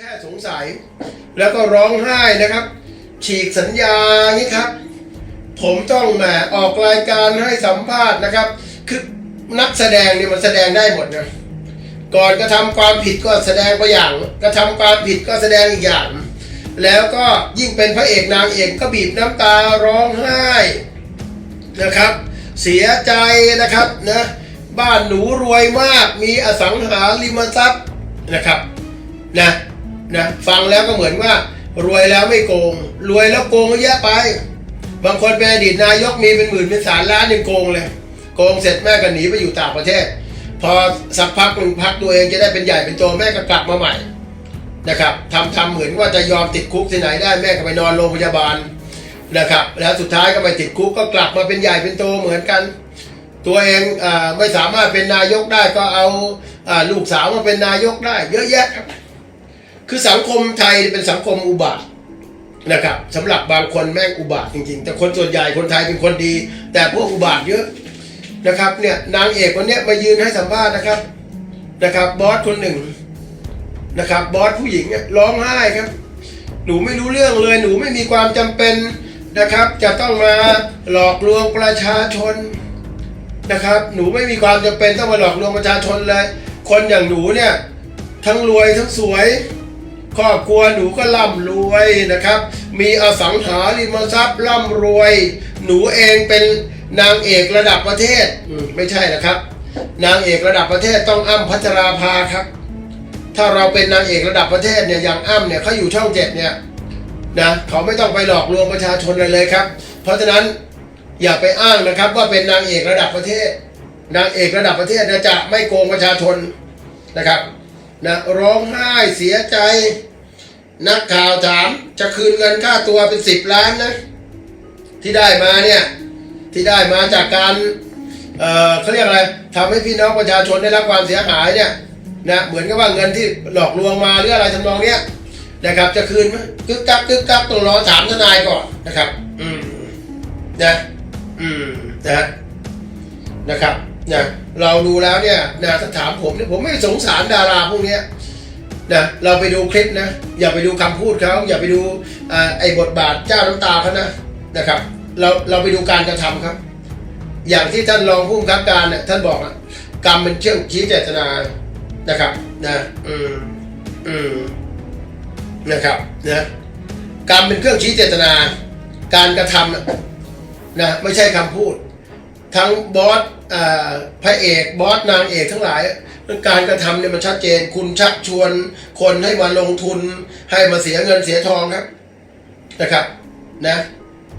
แค่สงสัยแล้วก็ร้องไห้นะครับ ฉีกสัญญานี่ครับ ผมต้องแหมออกรายการให้สัมภาษณ์นะครับ คือนักแสดงเนี่ยมันแสดงได้หมดนะก่อนกระทำความผิดก็แสดงไปอย่างกระทำความผิดก็แสดงอีกอย่าง แล้วก็ยิ่งเป็นพระเอกนางเอกก็บีบน้ำตาร้องไห้นะครับ เสียใจนะครับนะบ้านหนูรวยมากมีอสังหาริมทรัพย์นะครับนะ นะฟังแล้วก็เหมือนว่ารวยแล้วไม่โกง รวยแล้วโกงเยอะไป บางคนเป็นอดีตนายกมีเป็นหมื่นเป็นแสนล้านยังโกงเลย โกงเสร็จแม่ก็หนีไปอยู่ต่างประเทศ พอสักพักหนึ่งพักตัวเองจะได้เป็นใหญ่เป็นโตแม่ก็กลับมาใหม่นะครับทำทำเหมือนว่าจะยอมติดคุกที่ไหนได้แม่ก็ไปนอนโรงพยาบาลนะครับ แล้วสุดท้ายก็ไปติดคุกก็กลับมาเป็นใหญ่เป็นโตเหมือนกัน ตัวเองอไม่สามารถเป็นนายกได้ก็เอาอลูกสาวมาเป็นนายกได้ เยอะแยะครับ คือสังคมไทยเป็นสังคมอุบาทนะครับสำหรับบางคนแม่งอุบาทจริงๆ แต่คนส่วนใหญ่คนไทยเป็นคนดี แต่พวกอุบาทเยอะนะครับเนี่ยนางเอกคนเนี้ยมายืนให้สัมภาษณ์นะครับนะครับบอสคนหนึ่งนะครับบอสผู้หญิงเนี่ยร้องไห้ครับ หนูไม่รู้เรื่องเลยหนูไม่มีความจำเป็นนะครับ จะต้องมาหลอกลวงประชาชนนะครับ หนูไม่มีความจำเป็นต้องมาหลอกลวงประชาชนเลย คนอย่างหนูเนี่ยทั้งรวยทั้งสวย ครอบครัวหนูก็ร่ำรวยนะครับ มีอสังหาริมทรัพย์ร่ำรวย หนูเองเป็นนางเอกระดับประเทศอืไม่ใช่นะครับ นางเอกระดับประเทศต้องอ้ำพัชราภาครับ ถ้าเราเป็นนางเอกระดับประเทศเนี่ยอย่างอ้ำเนี่ยเขาอยู่ช่องเจ็ดเนี่ยนะเขาไม่ต้องไปหลอกลวงประชาชนเลยเลยครับ เพราะฉะนั้นอย่าไปอ้างนะครับว่าเป็นนางเอกระดับประเทศ นางเอกระดับประเทศจะไม่โกงประชาชนนะครับ นะร้องไห้เสียใจ นักข่าวถามจะคืนเงินค่าตัวเป็นสิบล้านนะ ที่ได้มาเนี่ย ที่ได้มาจากการเอ่อเขาเรียกอะไรทำให้พี่น้องประชาชนได้รับความเสียหายเนี่ยนะเหมือนกับว่าเงินที่หลอกลวงมาหรืออะไรทำนองเนี้ยนะครับจะคืนไหมกึกกักกึกกักต้องรอถามทนายก่อนนะครับ อืมนะอืมนะนะครับ นะเราดูแล้วเนี่ยนะถ้าถามผมเนี่ยผมไม่สงสารดาราพวกเนี้ยนะเราไปดูคลิปนะ อย่าไปดูคำพูดเขาอย่าไปดูอไอ้บทบาทเจ้าน้ำตาเขานะนะครับเราเราไปดูการกระทำครับ อย่างที่ท่านรองผู้บังคับการเนี่ยท่านบอกอะกรรมเป็นเครื่องชี้เจตนานะครับนะอืมอืมนะครับนะกรรมเป็นเครื่องชี้เจตนา การกระทำนะไม่ใช่คำพูด ทั้งบอส พระเอกบอสนางเอกทั้งหลายการกระทำเนี่ยมันชัดเจน คุณชักชวน คนให้มาลงทุนให้มาเสียเงินเสียทองครับนะครับนะ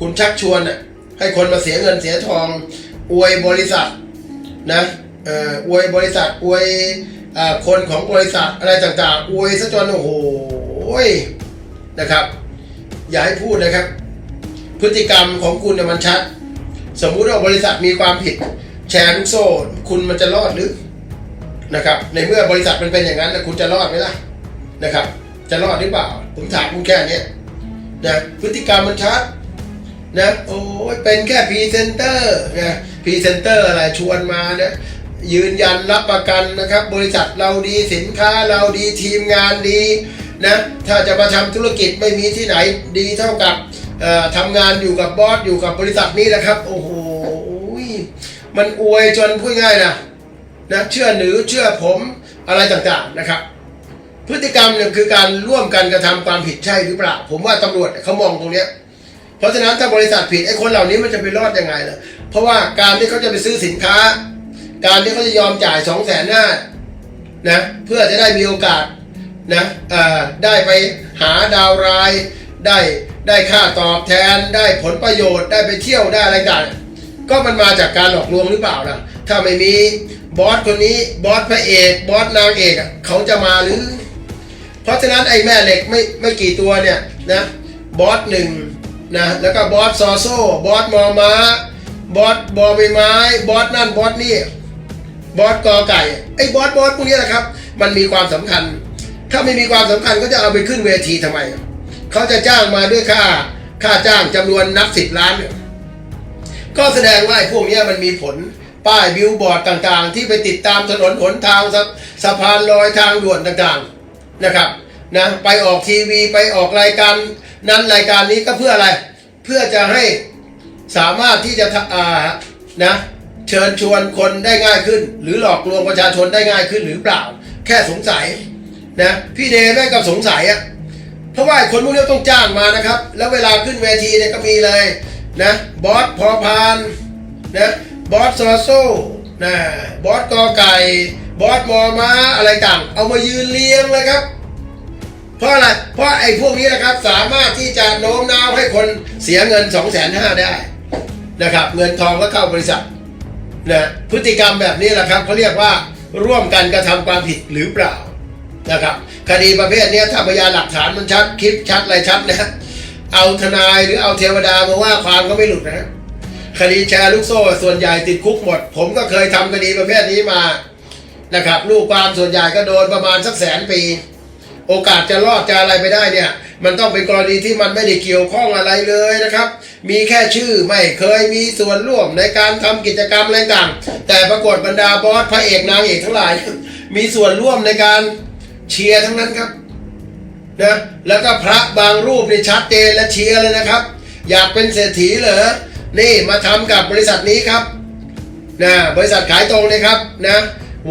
คุณชักชวนน่ะให้คนมาเสียเงินเสียทอง อวยบริษัทนะอ่ออวยบริษัทอวยอคนของบริษัทอะไรต่างๆ อวยซะจนโอ้โหนะครับ อย่าให้พูดเลยครับ พฤติกรรมของคุณเนี่ยมันชัด สมมุติว่าบริษัทมีความผิด แชร์ลูกโซ่ คุณมันจะรอดหรือนะครับ ในเมื่อบริษัทมันเป็นอย่างนั้นนะคุณจะรอดไหมล่ะนะครับ จะรอดหรือเปล่า ผมถามคุณแค่เนี้ยนะพฤติกรรมมันชัดนะโอ้ยเป็นแค่พรีเซนเตอร์นะพรีเซนเตอร์อะไรชวนมานะยืนยันรับประกันนะครับ บริษัทเราดีสินค้าเราดีทีมงานดีนะถ้าจะมาทำธุรกิจไม่มีที่ไหนดีเท่ากับเอ่อทำงานอยู่กับบอสอยู่กับบริษัทนี้นะครับ โอ้โห มันอวยจนพูดง่ายนะนะเชื่อหรือเชื่อผมอะไรต่างๆนะครับ พฤติกรรมเนี่ยคือการร่วมกันกระทำความผิดใช่หรือเปล่า ผมว่าตำรวจเขามองตรงเนี้ยเพราะฉะนั้นถ้าบริษัทผิดไอ้คนเหล่านี้มันจะไปรอดยังไงล่ะเพราะว่าการที่เขาจะไปซื้อสินค้า การที่เขาจะยอมจ่ายสองแสนห้านะเพื่อจะได้มีโอกาสนะเออได้ไปหาดาวราย ได้ได้ค่าตอบแทน ได้ผลประโยชน์ได้ไปเที่ยวได้อะไรต่าง ก็มันมาจากการหลอกลวงหรือเปล่าล่ะ ถ้าไม่มีบอสคนนี้บอสพระเอกบอสนางเอกเขาจะมาหรือ เพราะฉะนั้นไอ้แม่เหล็กไม่ไม่กี่ตัวเนี่ยนะบอสหนึ่งนะแล้วก็บอสซอโซ่บอสมอม้าบอสบอใบไม้บอสนั่นบอสนี่บอสกอไก่ไอ้บอสบอสพวกนี้แหละครับ มันมีความสำคัญ ถ้าไม่มีความสำคัญก็จะเอาไปขึ้นเวทีทำไม เขาจะจ้างมาด้วยค่าค่าจ้างจำนวนนับสิบล้านเนี่ย ก็แสดงว่าไอ้พวกนี้มันมีผลป้ายบิลบอร์ดต่างๆ ที่ไปติดตามถนนหนทางสสะพานลอยทางด่วนต่างๆนะครับนะไปออกทีวีไปออกรายการนั้นรายการนี้ก็เพื่ออะไร เพื่อจะให้สามารถที่จะอ่านะเชิญชวนคนได้ง่ายขึ้น หรือหลอกลวงประชาชนได้ง่ายขึ้นหรือเปล่า แค่สงสัยนะพี่เดย์แม่งก็สงสัยอะเพราะว่าไอ้คนพวกนี้ต้องจ้างมานะครับ แล้วเวลาขึ้นเวทีเนี่ยก็มีเลย นะบอสพอพานนะบอสซอโซ่นะบอสกอไก่บอสมอม้าอะไรต่างเอามายืนเรียงเลยครับ เพราะอะไรเพราะไอ้พวกนี้นะครับสามารถที่จะโน้มน้าวให้คนเสียเงิน2องแสนห้าได้นะครับ เงินทองก็เข้าบริษัทนะพฤติกรรมแบบนี้แหละครับเขาเรียกว่าร่วมกันกระทำความผิดหรือเปล่านะครับ คดีประเภทนี้ถ้าพยานหลักฐานมันชัดคลิปชัดอะไรชัดนะ เอาทนายหรือเอาเทวดามาว่าความก็ไม่หลุดนะคดีแชร์ลูกโซ่ส่วนใหญ่ติดคุกหมด ผมก็เคยทำคดีประเภทนี้มานะครับ ลูกความส่วนใหญ่ก็โดนประมาณสักแสนปี โอกาสจะรอดจะอะไรไปได้เนี่ย มันต้องเป็นกรณีที่มันไม่ได้เกี่ยวข้องอะไรเลยนะครับ มีแค่ชื่อไม่เคยมีส่วนร่วมในการทำกิจกรรมอะไรต่างแต่ปรากฏบรรดาบอสพระเอกนางเอกทั้งหลาย มีส่วนร่วมในการเชียร์ทั้งนั้นครับ นะแล้วก็พระบางรูปนี่ชัดเจนและเชียร์เลยนะครับ อยากเป็นเศรษฐีเหรอนี่มาทำกับบริษัทนี้ครับนะบริษัทขายตรงเลยครับนะ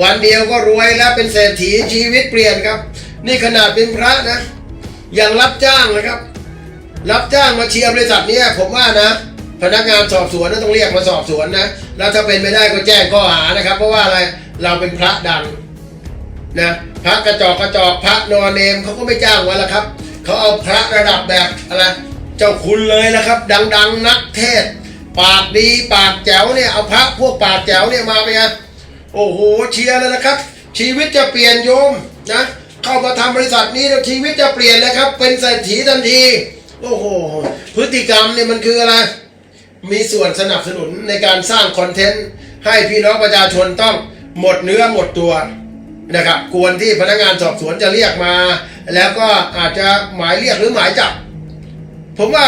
วันเดียวก็รวยแล้วเป็นเศรษฐีชีวิตเปลี่ยนครับ นี่ขนาดเป็นพระนะยังรับจ้างนะครับ รับจ้างมาเชียร์บริษัทนี้ผมว่านะ พนักงานสอบสวนนะต้องเรียกมาสอบสวนนะแล้วถ้าเป็นไม่ได้ก็แจ้งข้อหานะครับ เพราะว่าอะไรเราเป็นพระดัง นะพระกระจอกกระจอกพระนอนเนมเขาก็ไม่จ้างมาแล้วครับเขาเอาพระระดับแบบอะไรเจ้าคุณเลยนะครับ ดัง ๆ นักเทศ ปากดีปากแจ๋วเนี่ยเอาพระพวกปากแจ๋วเนี่ยมาไปไงโอ้โหเชียร์เลยนะครับ ชีวิตจะเปลี่ยนโยมนะเข้ามาทำบริษัทนี้แล้วชีวิตจะเปลี่ยนเลยครับ เป็นเศรษฐีทันทีโอ้โหพฤติกรรมเนี่ยมันคืออะไรมีส่วนสนับสนุนในการสร้างคอนเทนต์ให้พี่น้องประชาชนต้องหมดเนื้อหมดตัว นะครับกวนที่พนักงานสอบสวนจะเรียกมา แล้วก็อาจจะหมายเรียกหรือหมายจับ ผมว่า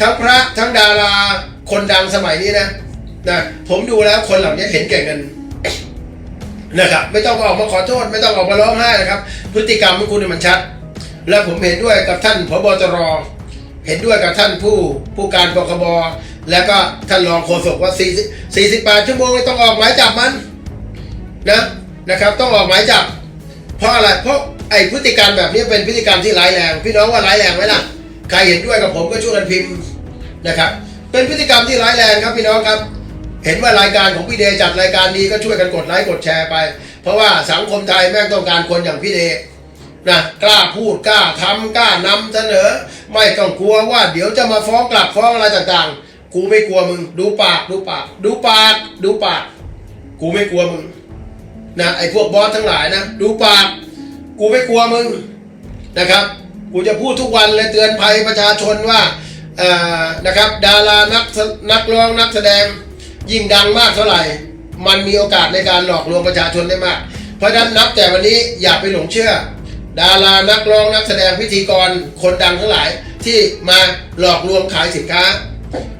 ทั้งพระทั้งดาราคนดังสมัยนี้นะนะผมดูแล้วคนเหล่านี้เห็นแก่เงินนะครับไม่ต้องออกมาขอโทษ ไม่ต้องออกมาร้องไห้นะครับ พฤติกรรมของคุณมันชัด และผมเห็นด้วยกับท่านพบตรเห็นด้วยกับท่านผู้ผู้การปคบแล้วก็ท่านรองโฆษกว่า 48 ชั่วโมงไม่ต้องออกหมายจับมันนะ นะครับ ต้องออกหมายจับ เพราะอะไรเพราะไอ้พฤติกรรมแบบนี้เป็นพฤติกรรมที่ร้ายแรง พี่น้องว่าร้ายแรงไหมล่ะใครเห็นด้วยกับผมก็ช่วยกันพิมพ์นะครับ เป็นพฤติกรรมที่ร้ายแรงครับพี่น้องครับ เห็นว่ารายการของพี่เดจัดรายการนี้ก็ช่วยกันกดไลค์กดแชร์ไป เพราะว่าสังคมไทยแม่งต้องการคนอย่างพี่เดนะกล้าพูดกล้าทำกล้านำเสนอ ไม่ต้องกลัวว่าเดี๋ยวจะมาฟ้องกลับฟ้องอะไรต่างๆ กูไม่กลัวมึง ดูปากดูปาก ดูปาก ดูปาก กูไม่กลัวมึง นะไอ้พวกบอสทั้งหลายนะ ดูปาก กูไม่กลัวมึงนะครับ กูจะพูดทุกวันเลยเตือนภัยประชาชนว่าเอ่อนะครับดารานักนักร้องนักแสดงยิ่งดังมากเท่าไหร่ มันมีโอกาสในการหลอกลวงประชาชนได้มาก เพราะนั้นนับแต่วันนี้อย่าไปหลงเชื่อ ดารานักร้องนักแสดงพิธีกรคนดังทั้งหลายที่มาหลอกลวงขายสินค้า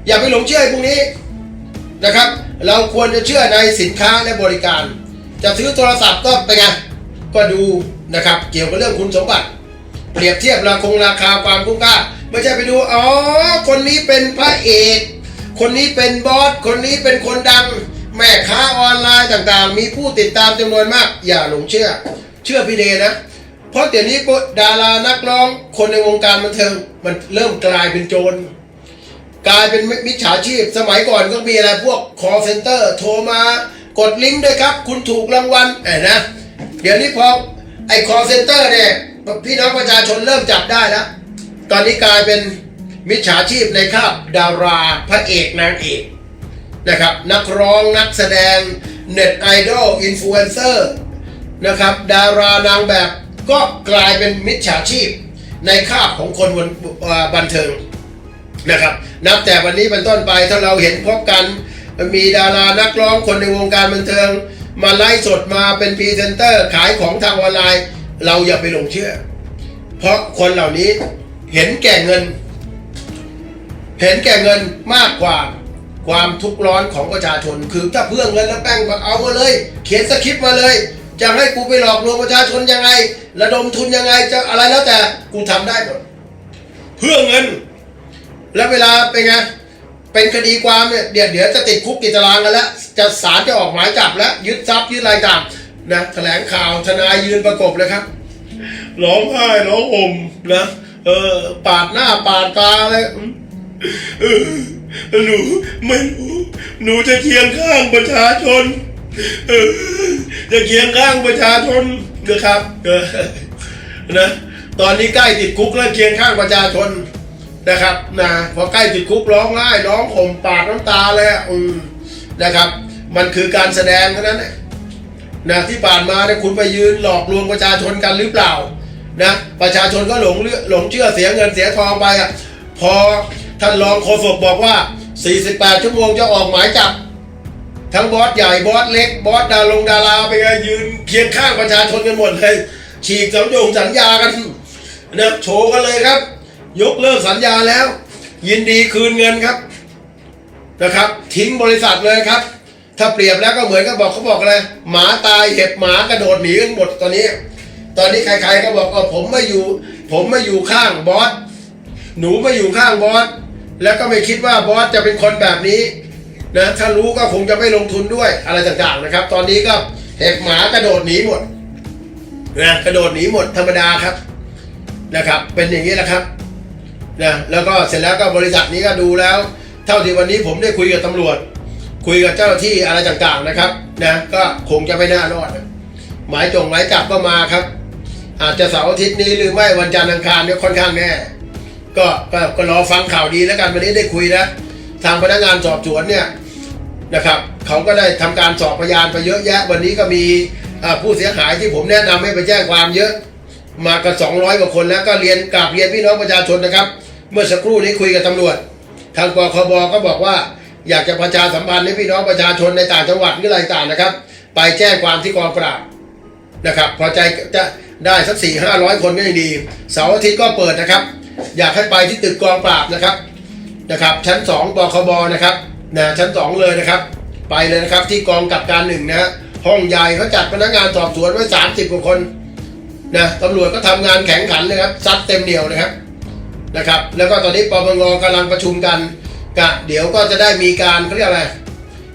อย่าไปหลงเชื่อพวกนี้นะครับ เราควรจะเชื่อในสินค้าและบริการ จะซื้อโทรศัพท์ก็ไปไงก็ดูนะครับ เกี่ยวกับเรื่องคุณสมบัติ เปรียบเทียบราคงราคาความคุ้มค่าไม่ใช่ไปดูอ๋อคนนี้เป็นพระเอก คนนี้เป็นบอสคนนี้เป็นคนดัง แม่ค้าออนไลน์ต่างๆ มีผู้ติดตามจำนวนมาก อย่าหลงเชื่อ เชื่อพี่เดนะ เพราะเดี๋ยวนี้ดารานักร้อง คนในวงการบันเทิงมันเริ่มกลายเป็นโจรกลายเป็นมิจฉาชีพ สมัยก่อนก็มีอะไรพวก call center โทรมา กดลิงก์ด้วยครับ คุณถูกรางวัลไอ้นะ เดี๋ยวนี้พอไอ้ call center เนี่ยพี่น้องประชาชนเริ่มจับได้แล้ว ตอนนี้กลายเป็นมิจฉาชีพในคาบดาราพระเอกนางเอกนะครับ นักร้องนักแสดงเน็ตไอดอลอินฟลูเอนเซอร์นะครับ ดารานางแบบก็กลายเป็นมิจฉาชีพในคาบของคนบนบันเทิงนะครับ นับแต่วันนี้เป็นต้นไปถ้าเราเห็นพบกัน มีดารานักร้องคนในวงการบันเทิง มาไลฟ์สดมาเป็นพรีเซนเตอร์ขายของทางออนไลน์ เราอย่าไปหลงเชื่อ เพราะคนเหล่านี้เห็นแก่เงิน เห็นแก่เงินมากกว่าความทุกข์ร้อนของประชาชน คือถ้าเพื่อเงินแล้วแป้งมาเอามาเลย เขียนสคริปต์มาเลย จะให้กูไปหลอกลวงประชาชนยังไง ระดมทุนยังไงจะอะไรแล้วแต่กูทำได้หมดเพื่อเงิน แล้วเวลาเป็นไง เป็นคดีความเนี่ยเดี๋ยวเดี๋ยวจะติดคุกติดตารางกันแล้ว จะศาลจะออกหมายจับแล้ว ยึดทรัพย์ยึดอะไรต่างนะแถลงข่าวทนายยืนประกบเลยครับร้องไห้ร้องห่มนะเออปาดหน้าปาดตาเลยเออหนูไม่รู้หนูจะเคียงข้างประชาชนเออจะเคียงข้างประชาชนนะครับเออนะตอนนี้ใกล้ติดคุกแล้วเคียงข้างประชาชน นะครับนะพอใกล้ติดคุกร้องไห้ร้องห่มปาดน้ำตาเลยอืมนะครับ มันคือการแสดงเท่านั้นแหละนะที่ผ่านมาเนี่ยคุณไปยืนหลอกลวงประชาชนกันหรือเปล่านะประชาชนก็หลงเลือหลงเชื่อเสียเงินเสียทองไปอะพอท่านรองโฆษกบอกว่า 48 ชั่วโมงจะออกหมายจับ ทั้งบอสใหญ่บอสเล็กบอสดาลงดาราไปไงยืนเคียงข้างประชาชนกันหมดเลยฉีกสัญญงสัญญากันนะโชว์กันเลยครับ ยกเลิกสัญญาแล้ว ยินดีคืนเงินครับนะครับ ทิ้งบริษัทเลยครับ ถ้าเปรียบแล้วก็เหมือนกับบอกเขาบอกอะไรหมาตายเห็บหมากระโดดหนีกันหมดตอนนี้ ตอนนี้ใครๆก็บอกเออผมไม่อยู่ ผมไม่อยู่ข้างบอสหนูไม่อยู่ข้างบอสแล้วก็ไม่คิดว่าบอสจะเป็นคนแบบนี้นะถ้ารู้ก็คงจะไม่ลงทุนด้วยอะไรต่างๆนะครับ ตอนนี้ก็เห็บหมากระโดดหนีหมดนะกระโดดหนีหมดธรรมดาครับนะครับ เป็นอย่างนี้แหละครับ นะแล้วก็เสร็จแล้วก็บริษัทนี้ก็ดูแล้ว เท่าที่วันนี้ผมได้คุยกับตำรวจ คุยกับเจ้าหน้าที่อะไรต่างๆนะครับนะก็คงจะไม่น่ารอด หมายจงหมายจับก็มาครับ อาจจะเสาร์อาทิตย์นี้หรือไม่วันจันทร์อังคารเนี่ยค่อนข้างแน่ก็ก็ก็รอฟังข่าวดีแล้วกันวันนี้ได้คุยนะทางพนักงานสอบสวนเนี่ยนะครับเขาก็ได้ทำการสอบพยานไปเยอะแยะ วันนี้ก็มีผู้เสียหายที่ผมแนะนำให้ไปแจ้งความเยอะ มากัน200กว่าคนแล้วก็เรียนกราบเรียนพี่น้องประชาชนนะครับ เมื่อสักครู่นี้คุยกับตำรวจ ทางปคบก็บอกว่า อยากจะประชาสัมพันธ์ให้พี่น้องประชาชนในต่างจังหวัดหรืออะไรต่างนะครับ ไปแจ้งความที่กองปราบนะครับพอใจจะได้สักสี่ห้าร้อยคนก็ยังดีเสาร์อาทิตย์ก็เปิดนะครับ อยากให้ไปที่ตึกกองปราบนะครับนะครับ ชั้นสองปคบนะครับนะชั้นสองเลยนะครับ ไปเลยนะครับที่กองกับการหนึ่งนะฮะห้องใหญ่เขาจัดพนักงานสอบสวนไว้สามสิบกว่าคนนะตำรวจก็ทำงานแข่งขันเลยครับซัดเต็มเหนียวนะครับ นะครับ แล้วก็ตอนนี้ปปงกำลังประชุมกันกะเดี๋ยวก็จะได้มีการเขาเรียกอะไร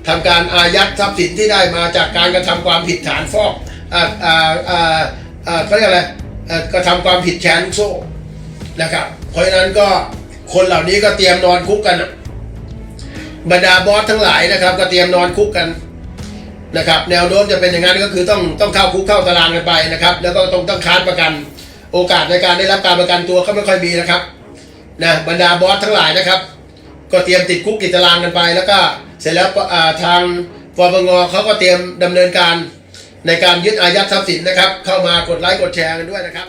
ทำการอายัดทรัพย์สินที่ได้มาจากการกระทำความผิดฐานฟอกอ่าอ่าอ่าอ่าเขาเรียกอะไรกระทำความผิดแชร์ลูกโซ่นะครับ เพราะฉะนั้นก็คนเหล่านี้ก็เตรียมนอนคุกกันบรรดาบอสทั้งหลายนะครับ ก็เตรียมนอนคุกกันนะครับ แนวโน้มจะเป็นอย่างนั้นก็คือต้องต้องเข้าคุกเข้าตารางกันไปนะครับ แล้วก็ต้องต้องค้านประกัน โอกาสในการได้รับการประกันตัวก็ไม่ค่อยมีนะครับ นะบรรดาบอสทั้งหลายนะครับ ก็เตรียมติดคุกติดตารางกันไป แล้วก็เสร็จแล้วทางปปงเขาก็เตรียมดำเนินการในการยึดอายัดทรัพย์สินนะครับ เข้ามากดไลค์กดแชร์กันด้วยนะครับ